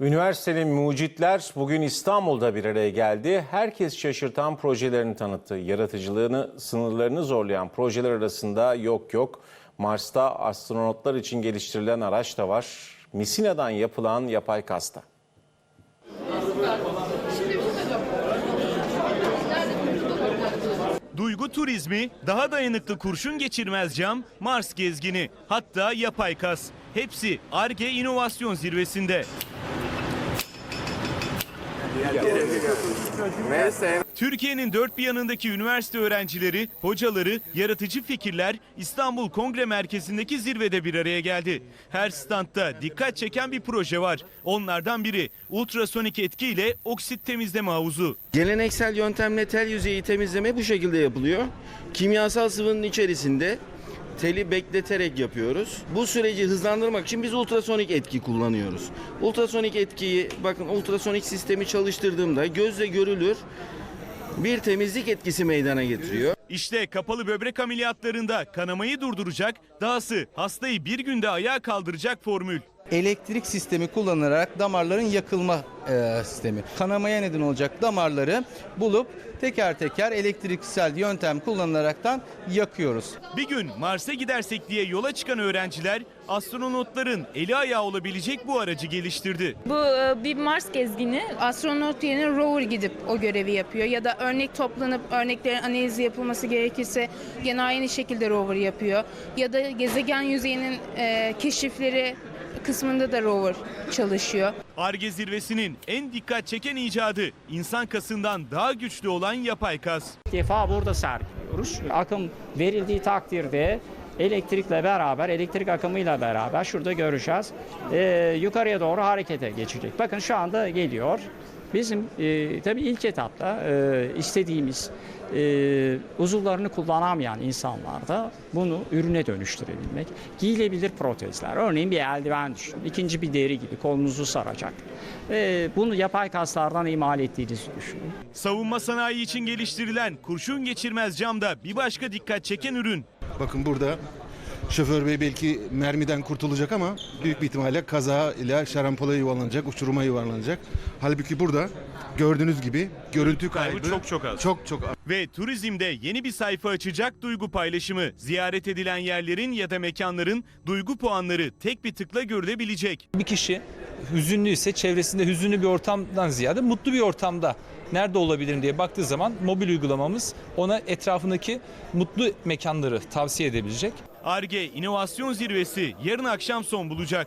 Üniversitenin mucitler bugün İstanbul'da bir araya geldi. Herkes şaşırtan projelerini tanıttı. Yaratıcılığını, sınırlarını zorlayan projeler arasında yok yok. Mars'ta astronotlar için geliştirilen araç da var. Misina'dan yapılan yapay kasta. Duygu turizmi, daha dayanıklı kurşun geçirmez cam, Mars gezgini, hatta yapay kas. Hepsi ARGE inovasyon zirvesinde. Türkiye'nin dört bir yanındaki üniversite öğrencileri, hocaları, yaratıcı fikirler İstanbul Kongre Merkezi'ndeki zirvede bir araya geldi. Her standta dikkat çeken bir proje var. Onlardan biri ultrasonik etkiyle oksit temizleme havuzu. Geleneksel yöntemle tel yüzeyi temizleme bu şekilde yapılıyor. Kimyasal sıvının içerisinde teli bekleterek yapıyoruz. Bu süreci hızlandırmak için biz ultrasonik etki kullanıyoruz. Ultrasonik etkiyi bakın ultrasonik sistemi çalıştırdığımda gözle görülür bir temizlik etkisi meydana getiriyor. İşte kapalı böbrek ameliyatlarında kanamayı durduracak, dahası hastayı bir günde ayağa kaldıracak formül. Elektrik sistemi kullanılarak damarların yakılma e, sistemi. Kanamaya neden olacak damarları bulup teker teker elektriksel yöntem kullanılaraktan yakıyoruz. Bir gün Mars'a gidersek diye yola çıkan öğrenciler astronotların eli ayağı olabilecek bu aracı geliştirdi. Bu e, bir Mars gezgini. Astronot yerine rover gidip o görevi yapıyor. Ya da örnek toplanıp örneklerin analizi yapılması gerekirse gene aynı şekilde rover yapıyor. Ya da gezegen yüzeyinin e, keşifleri kısmında da rover çalışıyor. Arge zirvesinin en dikkat çeken icadı insan kasından daha güçlü olan yapay kas. İlk defa burada sergiliyoruz. Akım verildiği takdirde elektrikle beraber, elektrik akımıyla beraber şurada göreceğiz. Ee, yukarıya doğru harekete geçecek. Bakın şu anda geliyor. Bizim e, tabii ilk etapta e, istediğimiz e, uzuvlarını kullanamayan insanlarda bunu ürüne dönüştürebilmek. Giyilebilir protezler. Örneğin bir eldiven düşünün. İkinci bir deri gibi kolunuzu saracak. E, bunu yapay kaslardan imal ettiğinizi düşünün. Savunma sanayi için geliştirilen kurşun geçirmez camda bir başka dikkat çeken ürün. Bakın burada şoför bey belki mermiden kurtulacak ama büyük bir ihtimalle kaza ile şarampole yuvarlanacak, uçuruma yuvarlanacak. Halbuki burada gördüğünüz gibi görüntü kaybı, çok çok az. Çok çok az. Ve turizmde yeni bir sayfa açacak duygu paylaşımı. Ziyaret edilen yerlerin ya da mekanların duygu puanları tek bir tıkla görülebilecek. Bir kişi hüzünlüyse çevresinde hüzünlü bir ortamdan ziyade mutlu bir ortamda nerede olabilirim diye baktığı zaman mobil uygulamamız ona etrafındaki mutlu mekanları tavsiye edebilecek. Arge İnovasyon Zirvesi yarın akşam son bulacak.